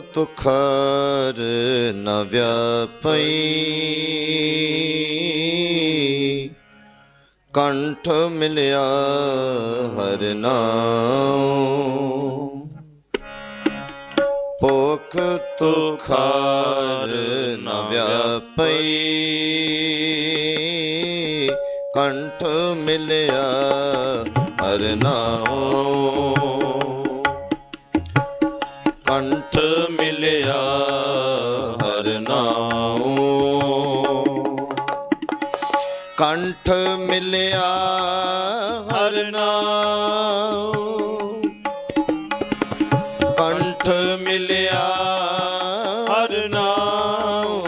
ਤੁਖਾਰ ਨ ਵਿਆਪਈ। ਕੰਠ ਮਿਲਿਆ ਹਰ ਨਾਮ। ਭੁਖ ਤੁਖਾਰ ਨ ਵਿਆਪਈ। ਕੰਠ ਮਿਲਿਆ ਹਰ ਨਾਮ। ਕੰਠ ਮਿਲਿਆ ਹਰ ਨਾਮ ਕੰਠ ਮਿਲਿਆ ਹਰ ਨਾਮ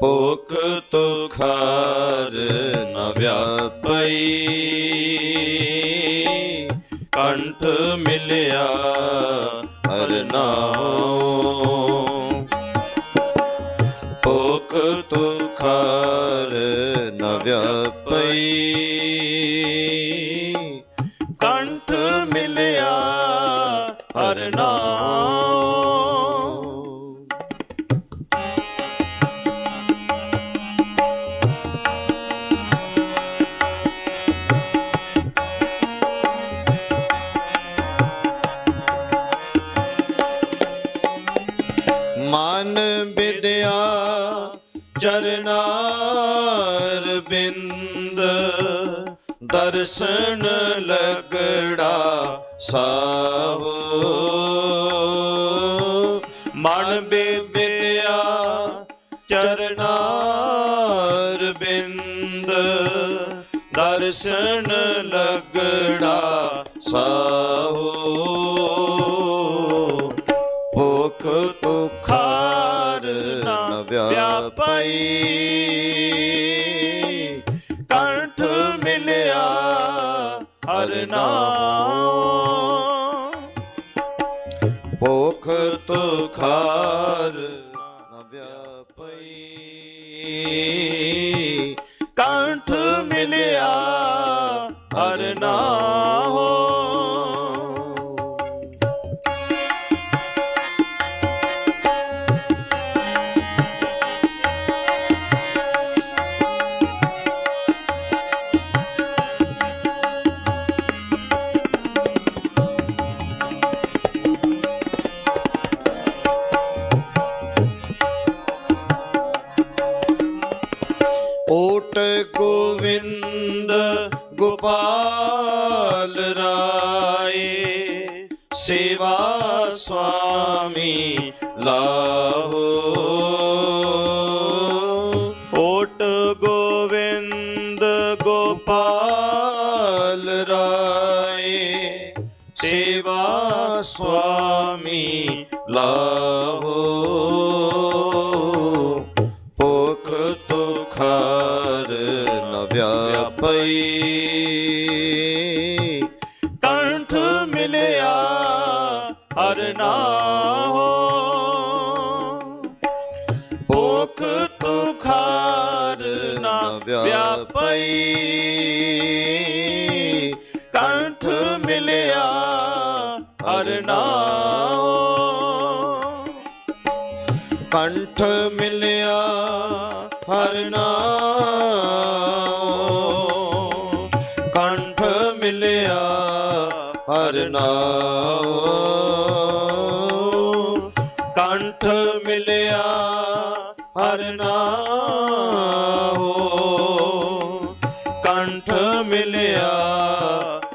ਭੁਖ ਤੁਖਾਰ ਨ ਵਿਆਪਈ। ਕੰਠ ਮਿਲਿਆ ਹਰ ਨਾਮ ਮਨ ਵਿਦਿਆ ਚਰਨਾਰ ਬਿੰਦ ਦਰਸ਼ਨ ਲਗੜਾ ਸਾਵੋ। ਮਨ ਵਿਦਿਆ ਚਰਨਾਰ ਬਿੰਦ ਦਰਸ਼ਨ ਵਿਆਪਈ ਕੰਠ ਮਿਲਿਆ ਸੁਆਮੀ ਲਾਹੋ ਓਟ ਗੋਵਿੰਦ ਗੋਪਾਲ ਰਾਏ ਸੇਵਾ ਸੁਆਮੀ ਲਾਹੋ ਭੁਖ ਤੁਖਾਰ ਨ ਵਿਆਪਈ ਮਿਲਿਆ ਹਰ ਨਾਮ ਕੰਠ ਮਿਲਿਆ ਹਰ ਨਾਮ ਕੰਠ ਮਿਲਿਆ ਹਰ ਨਾਮ ਕੰਠ ਮਿਲਿਆ ਹਰ ਨਾਮ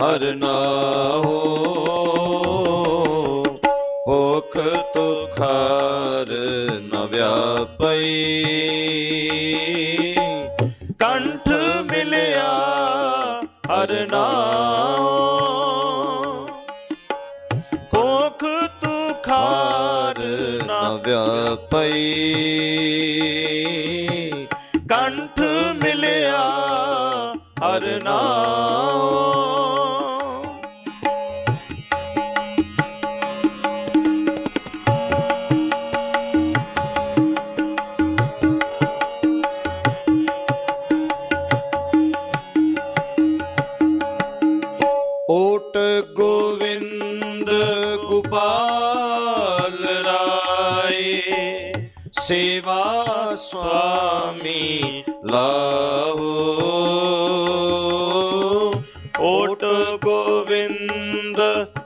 ਹਰ ਨਾਮ ਭੁਖ ਤੁਖਾਰ ਨ ਵਿਆਪਈ। ਕੰਠ ਮਿਲਿਆ ਹਰ ਭੁਖ ਤੁਖਾਰ ਨ ਵਿਆਪਈ। ਸੁਆਮੀ ਓਟ ਗੋਵਿੰਦ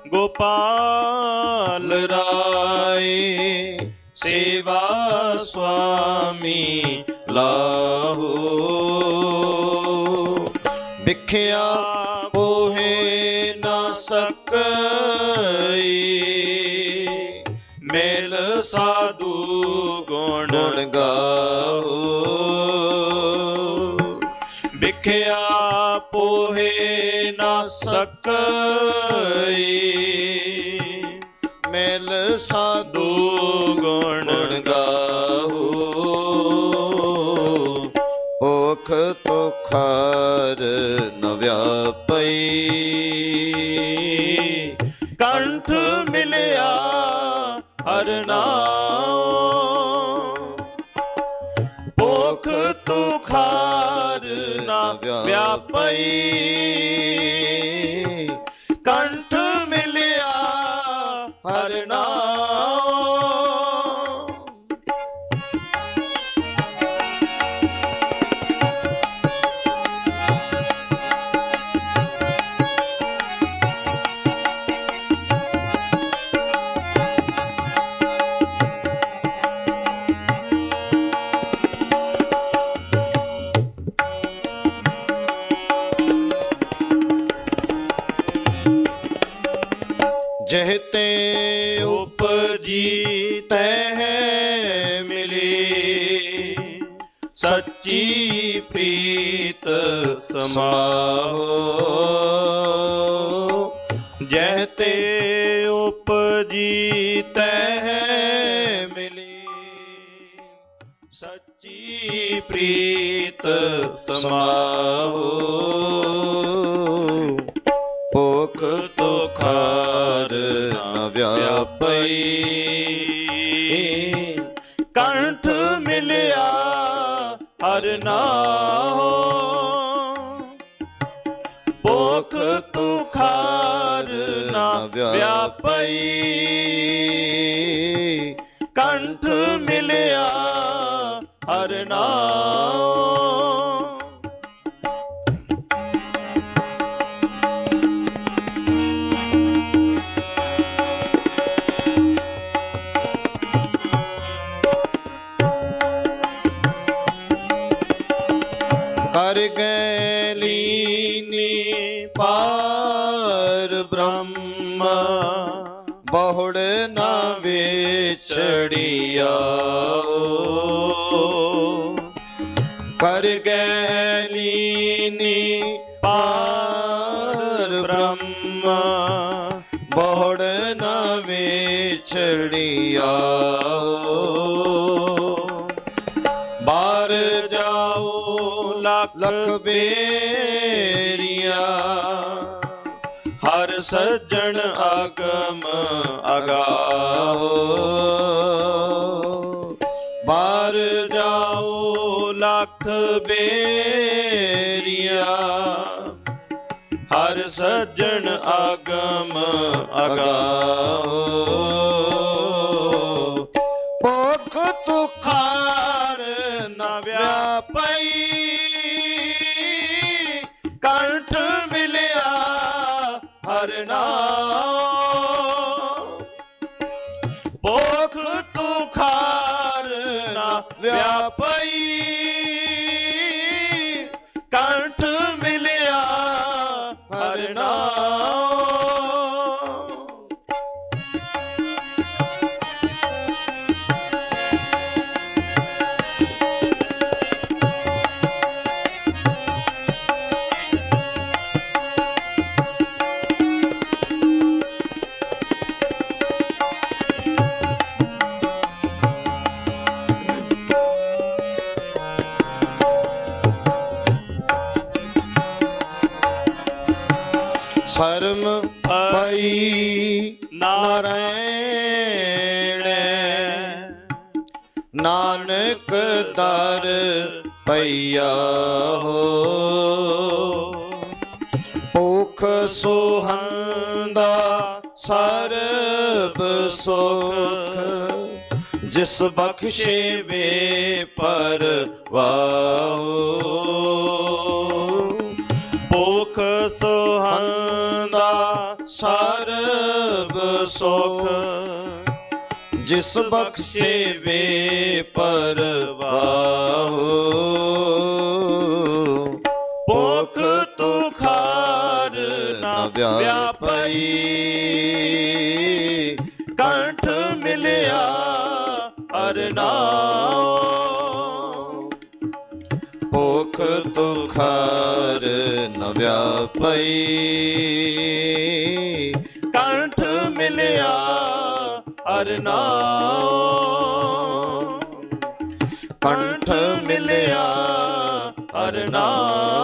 ਗੋਪਾਲ ਰਾਏ, ਸੇਵਾ ਸੁਆਮੀ ਲਾਹੋ। ਵਿਖਿਆ ਪੋਹੇ ਨਾ ਸਕਈ, ਮੇਲ ਸਾਧੂ ਗੁਣ ਗਾਓ ਵਿਆਪਈ ਸੱਚੀ ਪ੍ਰੀਤ ਸਮਾਹੋ? ਜਹ ਤੇ ਉਪਜੀ ਤਹ ਮਿਲੀ। ਸੱਚੀ ਪ੍ਰੀਤ ਸਮਾਹੋ। ਭੁਖ ਤੁਖਾਰ ਨ ਵਿਆਪਈ। ਹਰ ਨਾਮ ਭੁਖ ਤੁਖਾਰ ਨ ਵਿਆਪਈ। ਕੰਠ ਮਿਲਿਆ ਹਰ ਨਾਮ ਪਾਰ ਬ੍ਰਹਮ ਬਹੁੜ ਨਾ ਵਿਛੜਿਆ ਕਰ ਗਏ ਲੀਨੀ ਪਾਰ ਬ੍ਰਹਮ ਬਹੁੜ ਨਾ ਵਿਛੜਿਆ ਬਾਹਰ ਜਾਓ ਲੱਖ ਸੱਜਣ ਆਗਮ ਅਗਾਓ। ਬਾਹਰ ਜਾਓ ਲੱਖ ਬੇਰੀਆ। ਹਰ ਸੱਜਣ ਆਗਮ ਅਗਾਓ। ਹਰ ਨਾਮ ਭੁਖ ਤੁਖਾਰ ਨ ਵਿਆਪਈ ਸ਼ਰਮ ਪਈ, ਨਾਰਾਇਣ। ਨਾਨਕ ਦਰ ਪਈਆ ਹੋ। ਭੁਖ ਸੋਹੰਦਾ ਸਰਬ ਸੁਖ, ਜਿਸ ਬਖਸ਼ੇ ਵੇ ਪਰਵਾਉ ਸੁਖ, ਜਿਸ ਬਖਸ਼ੇ ਵੇ ਪਰਵਾਉ ਭੁਖ ਤੁਖਾਰ ਨਾ ਵਿਆਪਈ, ਕੰਠ ਮਿਲਿਆ ਅਰਨਾਉ ਭੁਖ ਤੁਖਾਰ ਨ ਵਿਆਪਈ ਅਰਨਾਉ ਕੰਠ ਮਿਲਿਆ ਅਰਨਾਉ